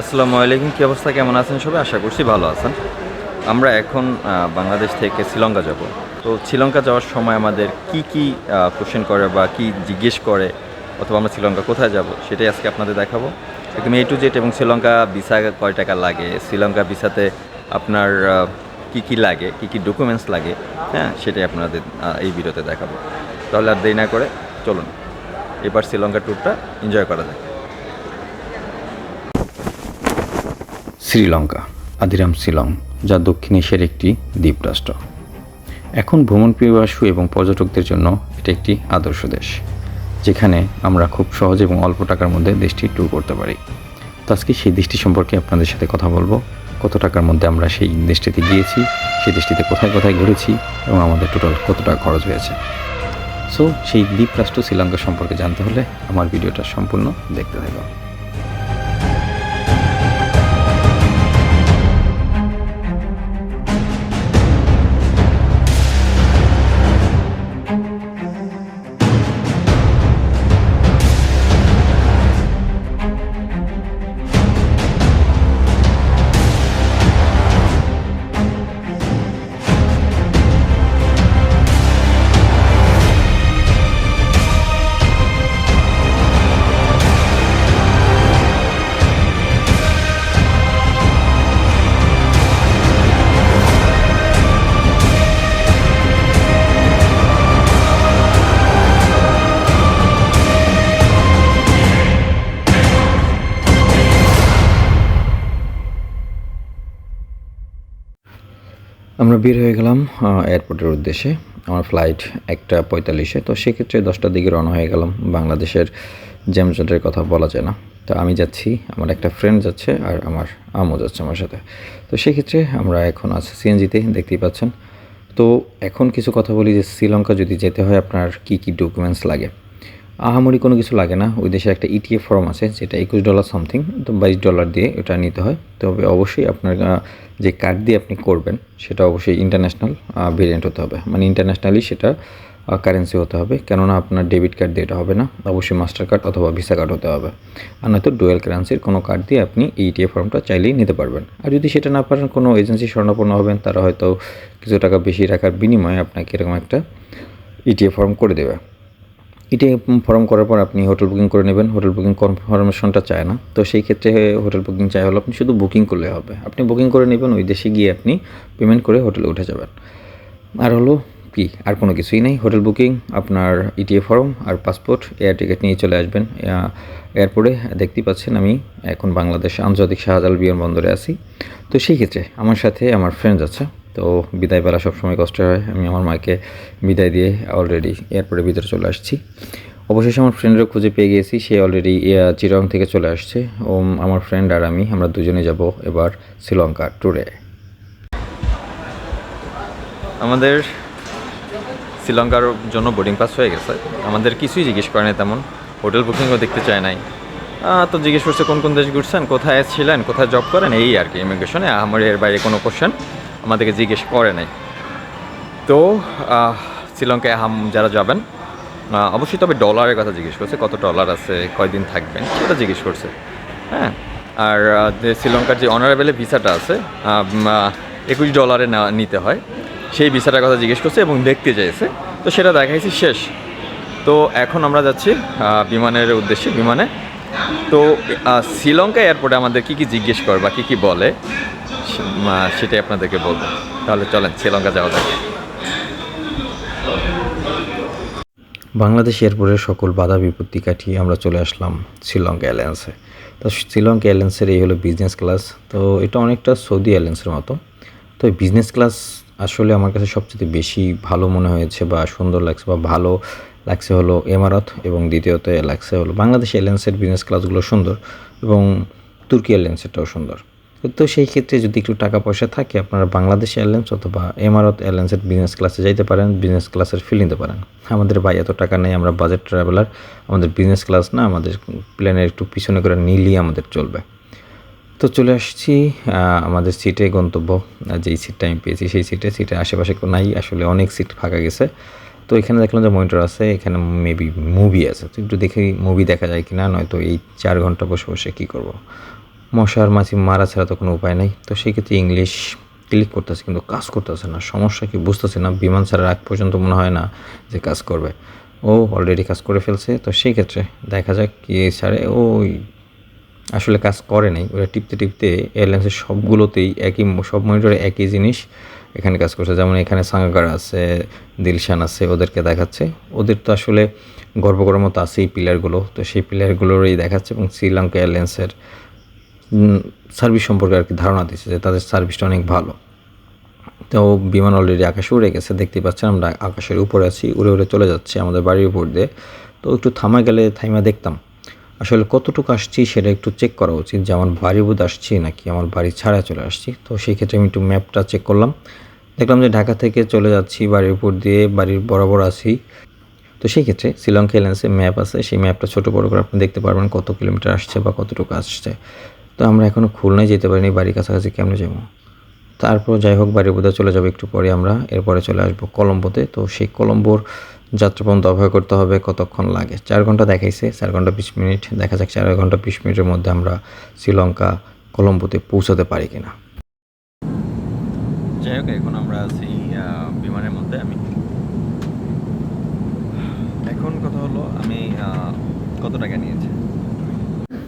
আসসালামু আলাইকুম, কী অবস্থা, কেমন আছেন সবাই? আশা করছি ভালো আছেন। আমরা এখন বাংলাদেশ থেকে শ্রীলঙ্কা যাব। তো শ্রীলঙ্কা যাওয়ার সময় আমাদের কি কি কোশ্চেন করে বা কি জিজ্ঞেস করে, অথবা আমরা শ্রীলঙ্কা কোথায় যাব, সেটাই আজকে আপনাদের দেখাবো। একদম এ টু জেড এবং শ্রীলঙ্কা ভিসা কয় টাকা লাগে, শ্রীলঙ্কা ভিসাতে আপনার কি কি লাগে, কি কি ডকুমেন্টস লাগে হ্যাঁ সেটাই আপনাদের এই ভিডিওতে দেখাবো। তাহলে আর দেরি না করে চলুন। এবার শ্রীলঙ্কা ট্যুরটা এনজয় করা যায় শ্রীলঙ্কা, আদিরাম শিলং, যা দক্ষিণ এশিয়ার একটি দ্বীপরাষ্ট্র। এখন ভ্রমণ পিপাসু এবং পর্যটকদের জন্য এটি একটি আদর্শ দেশ, যেখানে আমরা খুব সহজ এবং অল্প টাকার মধ্যে দেশটি ট্যুর করতে পারি। তো আজকে সেই দেশটি সম্পর্কে আপনাদের সাথে কথা বলব, কত টাকার মধ্যে আমরা সেই দেশটিতে গিয়েছি, সেই দেশটিতে কোথায় কোথায় ঘুরেছি এবং আমাদের টোটাল কত টাকা খরচ হয়েছে। সো সেই দ্বীপরাষ্ট্র শ্রীলঙ্কা সম্পর্কে জানতে হলে আমার ভিডিওটা সম্পূর্ণ দেখতে থাকুন আমরা বের হয়ে গেলাম এয়ারপোর্টের উদ্দেশ্যে। আমার ফ্লাইট একটা পঁয়তাল্লিশে, তো সেক্ষেত্রে দশটার দিকে রওনা হয়ে গেলাম। বাংলাদেশের জ্যামজটের কথা বলা যায় না। তো আমি যাচ্ছি, আমার একটা ফ্রেন্ড যাচ্ছে আর আমার আমও যাচ্ছে আমার সাথে। তো সেক্ষেত্রে আমরা এখন আছি সিএনজিতে দেখতেই পাচ্ছেন। তো এখন কিছু কথা বলি যে শ্রীলঙ্কা যদি যেতে হয়, আপনার কি কি ডকুমেন্টস লাগে? আহামরি কোনো কিছু লাগে না। ওই দেশের একটা ইটিএফ ফর্ম আছে, যেটা একুশ ডলার সামথিং তো বাইশ ডলার দিয়ে এটা নিতে হয়। তবে অবশ্যই আপনার যে কার্ড দিয়ে আপনি করবেন, সেটা অবশ্যই ইন্টারন্যাশনাল ভেরিয়েন্ট হতে হবে। মানে ইন্টারন্যাশনালি সেটা কারেন্সি হতে হবে। কেননা আপনার ডেবিট কার্ড দিয়ে এটা হবে না। অবশ্যই মাস্টার কার্ড অথবা ভিসা কার্ড হতে হবে। আর নয়তো ডুয়েল কারেন্সির কোনো কার্ড দিয়ে আপনি ইটিএফ ফর্মটা চাইলেই নিতে পারবেন। আর যদি সেটা না পারেন, কোনো এজেন্সি স্বর্ণপন্ন হবেন, তারা হয়তো কিছু টাকা বেশি রাখার বিনিময়ে আপনাকে এরকম একটা ইটিএফ ফর্ম করে দেবে। এটি ফর্ম করার পর আপনি হোটেল বুকিং করে নেবেন। হোটেল বুকিং কনফার্মেশনটা চায় না। তো সেই ক্ষেত্রে হোটেল বুকিং চাই হলো আপনি শুধু বুকিং করলে হবে। আপনি বুকিং করে নেবেন, ওই দেশে গিয়ে আপনি পেমেন্ট করে হোটেলে উঠে যাবেন। আর হলো কি? আর কোনো কিছুই নেই। হোটেল বুকিং, আপনার ইটিএ ফর্ম আর পাসপোর্ট, এয়ার টিকিট নিয়ে চলে আসবেন। এয়ারপোর্টে দেখতে পাচ্ছেন আমি এখন বাংলাদেশ আন্তর্জাতিক শাহজালাল বিমানবন্দরে আছি। তো সেই ক্ষেত্রে আমার সাথে আমার ফ্রেন্ডস আছে। তো বিদায় বেলা সবসময় কষ্ট হয়। আমি আমার মাকে বিদায় দিয়ে অলরেডি এয়ারপোর্টের ভিতরে চলে আসছি। অবশেষে আমার ফ্রেন্ডেরও খুঁজে পেয়ে গিয়েছি সে অলরেডি চিরং থেকে চলে আসছে। ও, আমার ফ্রেন্ড আর আমি, আমরা দুজনে যাব এবার শ্রীলঙ্কা ট্যুরে আমাদের শ্রীলঙ্কার জন্য বোর্ডিং পাস হয়ে গেছে। আমাদের কিছুই জিজ্ঞেস করে নাই তেমন। হোটেল বুকিংও দেখতে চায় নাই। তো জিজ্ঞেস করছে, কোন কোন দেশ ঘুরছেন, কোথায় ছিলেন, কোথায় জব করেন? এই আর কি ইমিগ্রেশনে আমার এর বাইরে কোনো কোশ্চেন আমাদেরকে জিজ্ঞেস করে নাই। তো শ্রীলঙ্কায় হাম যারা যাবেন অবশ্যই তবে ডলারের কথা জিজ্ঞেস করছে, কত ডলার আছে, কয়দিন থাকবেন, সেটা জিজ্ঞেস করছে। হ্যাঁ আর যে শ্রীলঙ্কার যে অনারেবেলের ভিসাটা আছে একুশ ডলারে নেওয়া- নিতে হয়, সেই ভিসাটার কথা জিজ্ঞেস করছে এবং দেখতে চাইছে। তো সেটা দেখাইছি শেষ। তো এখন আমরা যাচ্ছি বিমানের উদ্দেশ্যে, বিমানে। তো শ্রীলঙ্কা এয়ারপোর্টে আমাদের কি কি জিজ্ঞেস করে বা কী কী বলে সেটাই আপনাদেরকে বলব। তাহলে চলেন, শ্রীলঙ্কা যাওয়া যাক। বাংলাদেশ এয়ারপোর্টের সকল বাধা বিপত্তি কাটিয়ে আমরা চলে আসলাম শ্রীলঙ্কা এয়ারলাইন্সে। তো শ্রীলঙ্কা এয়ারলাইন্সের এই হলো বিজনেস ক্লাস তো এটা অনেকটা সৌদি এয়ারলাইন্সের মতো। তো বিজনেস ক্লাস আসলে আমার কাছে সবচেয়ে বেশি ভালো মনে হয়েছে বা সুন্দর লাগছে বা ভালো লাগছে হলো এমারত এবং দ্বিতীয়ত লাগছে হলো বাংলাদেশ এয়ারলাইন্সের বিজনেস ক্লাসগুলো সুন্দর এবং তুর্কি এয়ারলাইন্সেরটাও সুন্দর। তো সেই ক্ষেত্রে যদি একটু টাকা পয়সা থাকে, আপনারা বাংলাদেশ এয়ারলাইন্স অথবা এমারত এয়ারলাইন্সের বিজনেস ক্লাসে যাইতে পারেন বিজনেস ক্লাসের ফিল নিতে পারেন। আমাদের ভাই এত টাকা নেই, আমরা বাজেট ট্রাভেলার আমাদের বিজনেস ক্লাস না, আমাদের প্লেনের একটু পিছনে করে নিলেই আমাদের চলবে। তো চলে আসছি আমাদের সিটে গন্তব্য যেই সিটটা আমি পেয়েছি সেই সিটে সিটের আশেপাশে নাই, আসলে অনেক সিট ফাঁকা গেছে। তো এখানে দেখলাম যে মনিটর আছে, এখানে মেবি মুভি আছে। তো একটু দেখি মুভি দেখা যায় কি না নয়তো এই চার ঘণ্টা বসে বসে কী করব? মশার মাছি মারা ছাড়া তো কোনো উপায় নেই। তো সেই ক্ষেত্রে ইংলিশ ক্লিক করতেছে কিন্তু কাজ করতেছে না। সমস্যা কি বুঝতেছে না? বিমান ছাড়ার আগ পর্যন্ত মনে হয় না যে কাজ করবে। ও অলরেডি কাজ করে ফেলছে। তো সেই ক্ষেত্রে দেখা যাক কি ছাড়ে। ওই আসলে কাজ করে নাই। ওরা টিপতে টিপতে এয়ারলাইন্সের সবগুলোতেই একই সব মনিটরে একই জিনিস এখানে কাজ করছে। যেমন এখানে সাঙ্গাকার আছে দিলশান আছে, ওদেরকে দেখাচ্ছে। ওদের তো আসলে গর্ব করার মতো আছে এই পিলারগুলো তো সেই পিলারগুলোরই দেখাচ্ছে এবং শ্রীলঙ্কা এয়ারলাইন্সের সার্ভিস সম্পর্কে আর কি ধারণা দিচ্ছে যে তাদের সার্ভিসটা অনেক ভালো। তো বিমান অলরেডি আকাশে উড়ে গেছে দেখতে পাচ্ছেন আমরা আকাশের উপরে আছি, উড়ে উড়ে চলে যাচ্ছে আমাদের বাড়ির উপর দিয়ে। তো একটু থামা গেলে থাইমা দেখতাম। আসলে কতটুকু আসছি সেটা একটু চেক করা উচিত যে আমার বাড়ি বোধ আসছি নাকি আমার বাড়ি ছাড়া চলে আসছি। তো সেই ক্ষেত্রে আমি একটু ম্যাপটা চেক করলাম। দেখলাম যে ঢাকা থেকে চলে যাচ্ছি বাড়ির উপর দিয়ে, বাড়ির বরাবর আছি। তো সেই ক্ষেত্রে শ্রীলঙ্কা এয়ারলাইন্সে ম্যাপ আছে, সেই ম্যাপটা ছোটো বড়ো করে আপনি দেখতে পারবেন কত কিলোমিটার আসছে বা কতটুকু আসছে। তো আমরা এখনও খুলনায় যেতে পারিনি, বাড়ির কাছাকাছি কেমনে যাব? তারপর যাই হোক, বাড়ির বোধহয় চলে যাব, একটু পরে আমরা। এরপরে চলে আসব কলম্বোতে। তো সেই কলম্বোর যাত্রা পর্যন্ত অপেক্ষা করতে হবে কতক্ষণ লাগে? চার ঘণ্টা দেখাইছে, চার ঘণ্টা বিশ মিনিট। দেখা যাক চার ঘণ্টা বিশ মিনিটের মধ্যে আমরা শ্রীলঙ্কা কলম্বোতে পৌঁছাতে পারি কিনা। যাই হোক, এখন আমরা আছি বিমানের মধ্যে। আমি এখন কথা হলো, আমি কত টাকা নিয়েছি?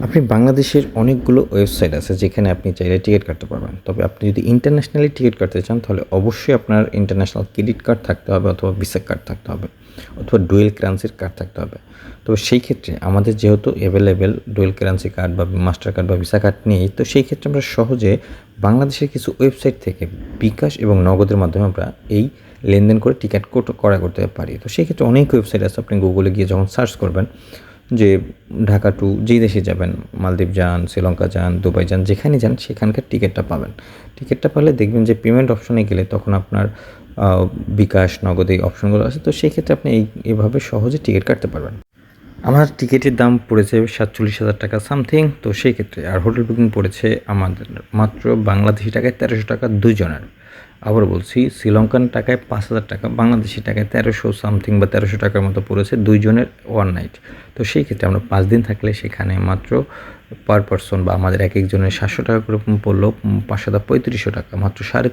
আপনি বাংলাদেশের অনেকগুলো ওয়েবসাইট আছে যেখানে আপনি চাইলে টিকিট কাটতে পারবেন। তবে আপনি যদি ইন্টারন্যাশনালি টিকিট কাটতে চান, তাহলে অবশ্যই আপনার ইন্টারন্যাশনাল ক্রেডিট কার্ড থাকতে হবে অথবা ভিসা কার্ড থাকতে হবে অথবা ডুয়েল কারেন্সির কার্ড থাকতে হবে। তবে সেই ক্ষেত্রে আমাদের যেহেতু অ্যাভেলেবেল ডুয়েল কারেন্সি কার্ড বা মাস্টার কার্ড বা ভিসা কার্ড নেই তো সেই ক্ষেত্রে আমরা সহজে বাংলাদেশের কিছু ওয়েবসাইট থেকে বিকাশ এবং নগদের মাধ্যমে আমরা এই লেনদেন করে টিকিট করা করতে পারি। তো সেই ক্ষেত্রে অনেক ওয়েবসাইট আছে, আপনি গুগলে গিয়ে যখন সার্চ করবেন যে ঢাকা টু যেই দেশে যাবেন, মালদ্বীপ যান, শ্রীলঙ্কা যান, দুবাই যান, যেখানে যান, সেখানকার টিকিটটা পাবেন। টিকিটটা পালে দেখবেন যে পেমেন্ট অপশনে গেলে তখন আপনার বিকাশ, নগদ এই অপশনগুলো আছে। তো সেই ক্ষেত্রে আপনি এই, এভাবে সহজে টিকিট কাটতে পারবেন। আমার টিকিটের দাম পড়েছে সাতচল্লিশ হাজার টাকা সামথিং তো সেই ক্ষেত্রে আর হোটেল বুকিং পড়েছে আমাদের মাত্র বাংলাদেশি টাকায় তেরোশো টাকা দুজনের। আবার বলছি, শ্রীলঙ্কান টাকায় পাঁচ হাজার টাকা, বাংলাদেশি টাকায় তেরোশো সামথিং বা তেরোশো টাকার মতো পড়েছে দুইজনের ওয়ান নাইট তো সেই ক্ষেত্রে আমরা পাঁচ দিন থাকলে সেখানে মাত্র পার পারসন বা আমাদের এক একজনের সাতশো টাকা করে পড়ল পাঁচশো পঁয়ত্রিশশো টাকা, মাত্র সাড়ে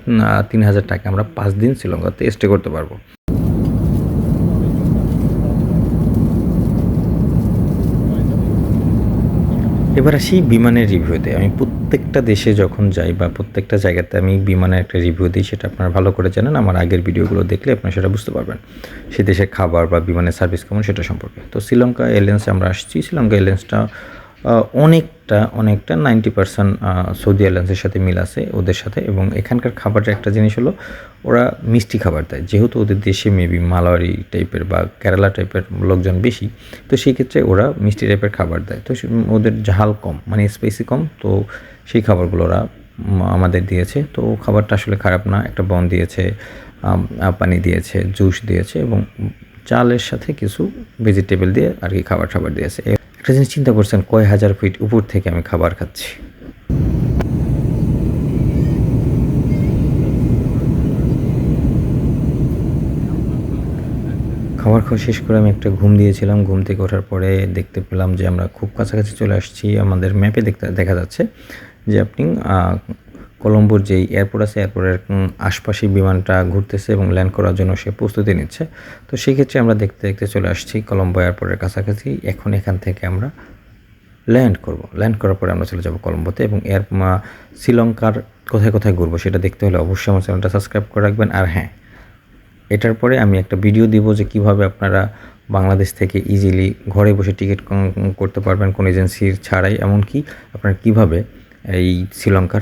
তিন হাজার টাকা আমরা পাঁচ দিন শ্রীলঙ্কাতে স্টে করতে পারব। এবার আসি বিমানের রিভিউতে আমি প্রত্যেকটা দেশে যখন যাই বা প্রত্যেকটা জায়গাতে আমি বিমানের একটা রিভিউ দিই, সেটা আপনারা ভালো করে জানেন। আমার আগের ভিডিওগুলো দেখলে আপনারা সেটা বুঝতে পারবেন। সে দেশের খাবার বা বিমানের সার্ভিস কেমন সেটা সম্পর্কে। তো শ্রীলঙ্কা এয়ারলাইন্সে আমরা আসছি। শ্রীলঙ্কা এয়ারলাইন্সটা অনেকটা অনেকটা নাইনটি পার্সেন্ট সৌদি এয়ারলাইন্সের সাথে মিল আছে ওদের সাথে এবং এখানকার খাবারের একটা জিনিস হলো ওরা মিষ্টি খাবার দেয়। যেহেতু ওদের দেশে মেবি মালাওয়ারি টাইপের বা কেরালা টাইপের লোকজন বেশি, তো সেই ক্ষেত্রে ওরা মিষ্টি টাইপের খাবার দেয়। তো ওদের ঝাল কম মানে স্পাইসি কম, তো সেই খাবারগুলো ওরা আমাদের দিয়েছে। তো খাবারটা আসলে খারাপ না, একটা বন দিয়েছে পানি দিয়েছে, জুস দিয়েছে এবং চালের সাথে কিছু ভেজিটেবল দিয়ে আর কি খাবার খাবার দিয়েছে। একটা জিনিস চিন্তা করছেন, কয় হাজার ফিট উপর থেকে আমি খাবার খাচ্ছি। খাবার খাওয়া শেষ করে আমি একটা ঘুম দিয়েছিলাম। ঘুম থেকে ওঠার পরে দেখতে পেলাম যে আমরা খুব কাছাকাছি চলে আসছি। আমাদের ম্যাপে দেখতে দেখা যাচ্ছে যে আপনি কলম্বোর যেই এয়ারপোর্ট আছে এয়ারপোর্টের আশপাশে বিমানটা ঘুরতেছে এবং ল্যান্ড করার জন্য সে প্রস্তুতি নিচ্ছে। তো সেই ক্ষেত্রে আমরা দেখতে দেখতে চলে আসছি কলম্বো এয়ারপোর্টের কাছাকাছি। এখন এখান থেকে আমরা ল্যান্ড করব। ল্যান্ড করার পরে আমরা চলে যাব কলম্বোতে এবং মা- শ্রীলঙ্কার কোথায় কোথায় ঘুরবো সেটা দেখতে হলে অবশ্যই আমার চ্যানেলটা সাবস্ক্রাইব করে রাখবেন। আর হ্যাঁ এটার পরে আমি একটা ভিডিও দিব যে কীভাবে আপনারা বাংলাদেশ থেকে ইজিলি ঘরে বসে টিকিট করতে পারবেন কোনো এজেন্সির ছাড়াই। এমনকি আপনারা কীভাবে এই শ্রীলঙ্কার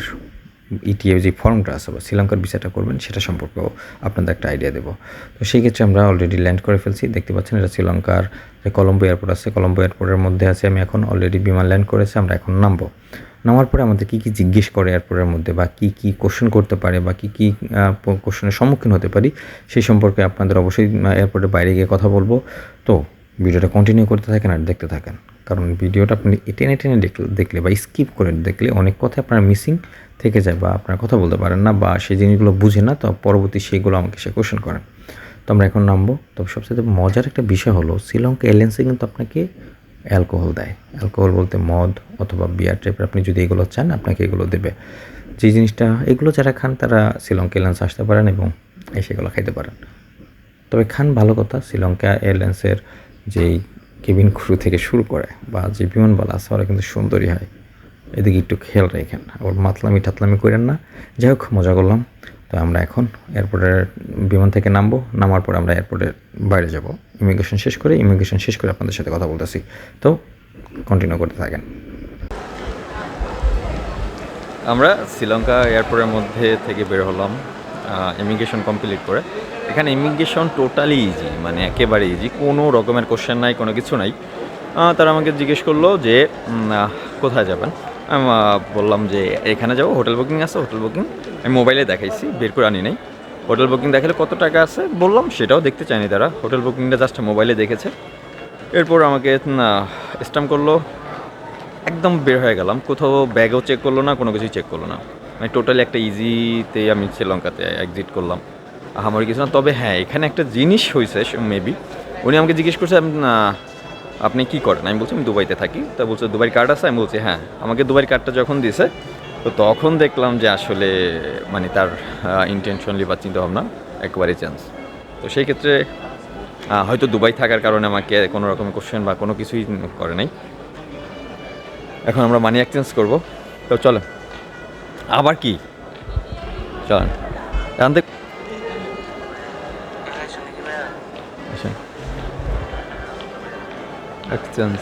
ইটিএ যে ফর্মটা আছে বা শ্রীলঙ্কার ভিসাটা করবেন, সেটা সম্পর্কেও আপনাদের একটা আইডিয়া দেবো। তো সেই ক্ষেত্রে আমরা অলরেডি ল্যান্ড করে ফেলছি। দেখতে পাচ্ছেন এটা শ্রীলঙ্কার যে কলম্বো এয়ারপোর্ট আছে কলম্বো এয়ারপোর্টের মধ্যে আছে। আমি এখন অলরেডি বিমান ল্যান্ড করেছি, আমরা এখন নামবো। নামার পরে আমাদের কী কী জিজ্ঞেস করে এয়ারপোর্টের মধ্যে বা কী কী কোশ্চেন করতে পারে বা কী কী কোশ্চেনের সম্মুখীন হতে পারি, সেই সম্পর্কে আপনাদের অবশ্যই এয়ারপোর্টের বাইরে গিয়ে কথা বলব। তো ভিডিওটা কন্টিনিউ করতে থাকেন আর দেখতে থাকেন। কারণ ভিডিওটা আপনি টেনে টেনে দেখলে বা স্কিপ করে দেখলে অনেক কথা আপনার মিসিং থেকে যায় বা আপনার কথা বলতে পারেন না বা সেই জিনিসগুলো বুঝে না, তো পরবর্তী সেগুলো আমাকে সে কোশ্চেন করেন তো আমরা এখন নামবো। তবে সবচেয়ে মজার একটা বিষয় হলো, শ্রীলঙ্কা এয়ারলাইন্সে কিন্তু আপনাকে অ্যালকোহল দেয়। অ্যালকোহল বলতে মদ অথবা বিয়ার টাইপের আপনি যদি এগুলো চান, আপনাকে এগুলো দেবে। যে জিনিসটা, এগুলো যারা খান তারা শ্রীলঙ্কা এয়ারলাইন্স আসতে পারেন এবং এসে এগুলো খাইতে পারেন। তবে খান ভালো কথা, শ্রীলঙ্কা এয়ারলাইন্সের যেই কেবিন ক্রু থেকে শুরু করে বা যে বিমানবালা আছে, ওরা কিন্তু সুন্দরী হয়। এদিকে একটু খেয়াল রেখেন, আবার মাতলামি টাতলামি করেন না। যাই হোক, মজা করলাম। তো আমরা এখন এয়ারপোর্টের বিমান থেকে নামবো, নামার পর আমরা এয়ারপোর্টের বাইরে যাব। ইমিগ্রেশন শেষ করে ইমিগ্রেশন শেষ করে আপনাদের সাথে কথা বলতেছি। তো কন্টিনিউ করতে থাকেন। আমরা শ্রীলঙ্কা এয়ারপোর্টের মধ্যে থেকে বের হলাম। ইমিগ্রেশন কমপ্লিট করে। এখানে ইমিগ্রেশন টোটালি ইজি মানে একেবারে ইজি কোনো রকমের কোশ্চেন নাই, কোনো কিছু নাই। তারা আমাকে জিজ্ঞেস করল যে কোথায় যাবেন? আমি বললাম যে, এখানে যাব হোটেল বুকিং আছে হোটেল বুকিং আমি মোবাইলে দেখাইছি, বের করে আনি নাই। হোটেল বুকিং দেখালে কত টাকা আছে? বললাম, সেটাও দেখতে চায়নি তারা। হোটেল বুকিংটা জাস্ট মোবাইলে দেখেছে। এরপর আমাকে স্ট্যাম্প করল। একদম বের হয়ে গেলাম। কোথাও ব্যাগও চেক করল না, কোনো কিছুই চেক করল না। মানে টোটালি একটা ইজিতে আমি শ্রীলঙ্কাতে এক্সিট করলাম। আমার কিছু না তবে হ্যাঁ এখানে একটা জিনিস হয়েছে মেবি উনি আমাকে জিজ্ঞেস করছে আপনি কি করেন? আমি বলছি, আমি দুবাইতে থাকি। তা বলছে, দুবাইয়ের কার্ড আছে? আমি বলছি হ্যাঁ। আমাকে দুবাইয়ের কার্ডটা যখন দিছে তো তখন দেখলাম যে আসলে মানে তার ইন্টেনশনলি বা চিন্তাভাবনা একবারে চেঞ্জ তো সেই ক্ষেত্রে হয়তো দুবাই থাকার কারণে আমাকে কোনো রকম কোশ্চেন বা কোনো কিছুই করে নাই এখন আমরা মানি এক্সচেঞ্জ করব। তো চলো। আবার কি? চলেন জানতে এক্সচেঞ্জ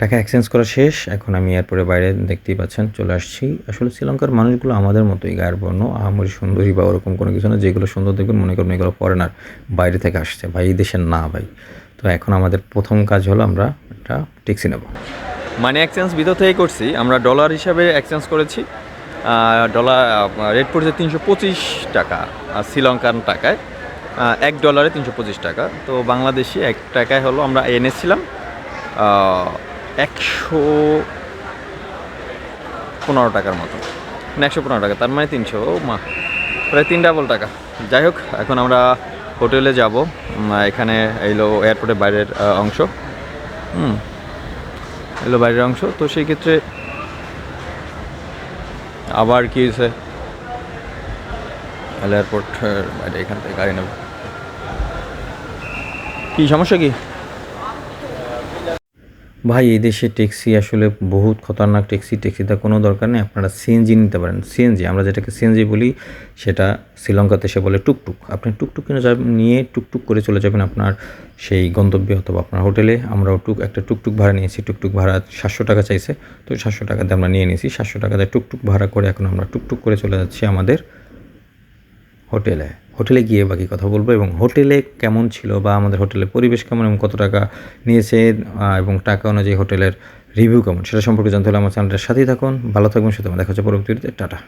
টাকা এক্সচেঞ্জ করা শেষ। এখন আমি এয়ারপোর্টের বাইরে দেখতেই পাচ্ছেন, চলে আসছি। আসলে শ্রীলঙ্কার মানুষগুলো আমাদের মতোই গায়ের বর্ণ আহামরি সুন্দরী বা ওরকম কোনো কিছু না, যেগুলো সুন্দর দেখবেন, মনে করুন এগুলো ফরেনার বাইরে থেকে আসছে। ভাই, এই দেশের না ভাই। তো এখন আমাদের প্রথম কাজ হলো আমরা একটা ট্যাক্সি নেব। মানে এক্সচেঞ্জ ভিতর থেকে করছি। আমরা ডলার হিসাবে এক্সচেঞ্জ করেছি। ডলার রেট পড়েছে তিনশো পঁচিশ টাকা, আর শ্রীলঙ্কান টাকায় এক ডলারে তিনশো পঁচিশ টাকা। তো বাংলাদেশি এক টাকায় হলো আমরা এনেছিলাম একশো পনেরো টাকার মতো। মানে একশো পনেরো টাকা, তার মানে তিনশো মা। প্রায় তিন ডাবল টাকা। যাই হোক, এখন আমরা হোটেলে যাব। এখানে এলো এয়ারপোর্টের বাইরের অংশ। হুম, এলো বাইরের অংশ। তো সেই ক্ষেত্রে আবার কি হয়েছে? এয়ারপোর্ট বাইরে এখান থেকে গাড়ি নেব। কি সমস্যা কি? ভাই, এই দেশে ট্যাক্সি আসলে বহুত খতরনাক ট্যাক্সি। ট্যাক্সিতে কোনো দরকার নেই, আপনারা সিএনজি নিতে পারেন। সিএনজি আমরা যেটাকে সিএনজি বলি, সেটা শ্রীলঙ্কাতে সে বলে টুকটুক। আপনি টুকটুক কিনে যাবেন, নিয়ে টুকটুক করে চলে যাবেন আপনার সেই গন্তব্যে অথবা আপনার হোটেলে। আমরাও টুক, একটা টুকটুক ভাড়া নিয়েছি, টুকটুক ভাড়া সাতশো টাকা চাইছে। তো সাতশো টাকাতে আমরা নিয়ে নিয়েছি, সাতশো টাকাতে টুকটুক ভাড়া করে এখন আমরা টুকটুক করে চলে যাচ্ছি আমাদের হোটেলে। হোটেলে গিয়ে বাকি কথা বলব এবং হোটেলে কেমন ছিল বা আমাদের হোটেলের পরিবেশ কেমন এবং কত টাকা নিয়েছে এবং টাকা অনুযায়ী হোটেলের রিভিউ কেমন? সেটা সম্পর্কে জানতে হলে আমার চ্যানেলটার সাথেই থাকুন। ভালো থাকবেন সাথে দেখা হচ্ছে পরবর্তীতে টাটা।